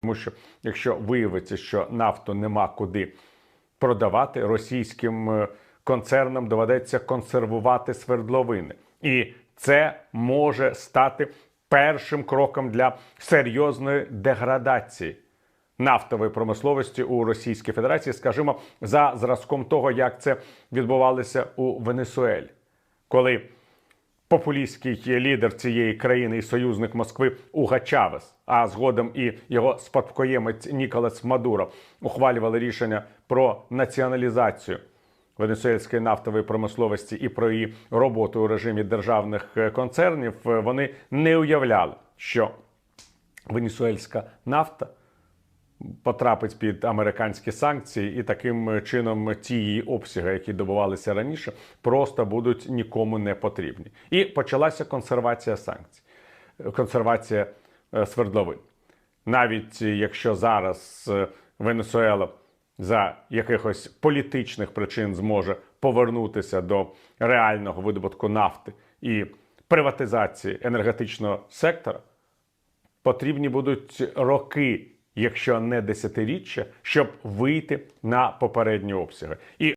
Тому що якщо виявиться, що нафту нема куди продавати, російським е, концернам доведеться консервувати свердловини, і це може стати першим кроком для серйозної деградації нафтової промисловості у Російській Федерації, скажімо, за зразком того, як це відбувалося у Венесуелі, коли популістський лідер цієї країни і союзник Москви Уга Чавес, а згодом і його спадкоємець Ніколас Мадуро ухвалювали рішення про націоналізацію венесуельської нафтової промисловості і про її роботу у режимі державних е, концернів, е, вони не уявляли, що венесуельська нафта потрапить під американські санкції, і таким чином ті її обсяги, які добувалися раніше, просто будуть нікому не потрібні. І почалася консервація санкцій, консервація е, свердловин. Навіть якщо зараз е, Венесуела за якихось політичних причин зможе повернутися до реального видобутку нафти і приватизації енергетичного сектора, потрібні будуть роки, якщо не десятиріччя, щоб вийти на попередні обсяги. І